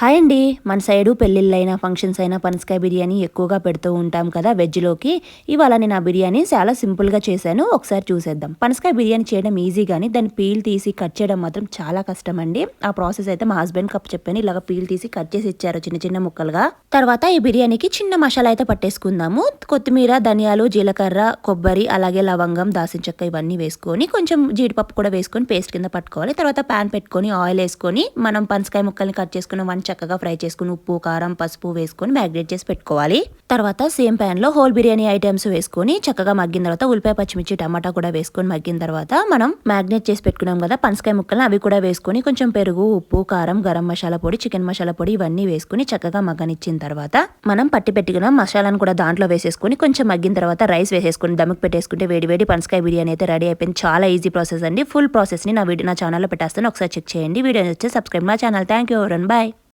Hi అండి. మన side పెళ్ళిళ్ళైనా functions అయినా పనసకాయ బిర్యానీ ఎక్కువగా పెడుతూ ఉంటాం కదా వెజ్లోకి. ఇవాళ నేను ఆ బిర్యానీ చాలా సింపుల్గా చేశాను. ఒకసారి చూసేద్దాం. పనసకాయ బిర్యానీ చేయడం ఈజీ కానీ దాన్ని పీల్ తీసి కట్ చేయడం మాత్రం చాలా కష్టం అండి. ఆ ప్రాసెస్ అయితే మా హస్బెండ్ కప్ చెప్పాను. ఇలాగ పీల్ తీసి కట్ చేసి ఇచ్చారు చిన్న చిన్న ముక్కలుగా. తర్వాత ఈ బిర్యానీకి చిన్న మసాలా అయితే పట్టేసుకుందాము. కొత్తిమీర ధనియాలు జీలకర్ర కొబ్బరి అలాగే లవంగం దాసిన చెక్క ఇవన్నీ వేసుకొని కొంచెం జీడిపప్పు కూడా వేసుకొని పేస్ట్ కింద పట్టుకోవాలి. తర్వాత ప్యాన్ పెట్టుకొని ఆయిల్ వేసుకొని మనం పనసకాయ ముక్కల్ని కట్ చేసుకున్న వన్ చక్కగా ఫ్రై చేసుకుని ఉప్పు కారం పసుపు వేసుకొని మ్యాగ్నేట్ చేసి పెట్టుకోవాలి. తర్వాత సేమ్ ప్యాన్లో హోల్ బిర్యానీ ఐటమ్స్ వేసుకొని చక్కగా మగ్గిన తర్వాత ఉల్లిపాయ పచ్చిమిర్చి టమాటా కూడా వేసుకొని మగ్గిన తర్వాత మనం మ్యాగ్నేట్ చేసి పెట్టుకున్నాం కదా పనసకాయ ముక్కలను అవి కూడా వేసుకొని కొంచెం పెరుగు ఉప్పు కారం గరం మసాలా పొడి చికెన్ మసాలా పొడి ఇవన్నీ వేసుకొని చక్కగా మగ్గనిచ్చిన తర్వాత మనం పట్టి పెట్టుకున్న మసాలాను కూడా దాంట్లో వేసేసుకొని కొంచెం మగ్గిన తర్వాత రైస్ వేసేసుకుని దమ్ముకు పెట్టేసుకుంటే వేడి వేడి పనసకాయ బిర్యానీ అయితే రెడీ అయిపోయింది. చాలా ఈజీ ప్రాసెస్ అండి. ఫుల్ ప్రాసెస్ని నా వీడియో నా ఛానల్లో పెట్టేస్తాను. ఒకసారి చెక్ చేయండి. వీడియో వచ్చి సబ్స్క్రైబ్ మా ఛానల్ థ్యాంక్ యూ రన్ బాయ్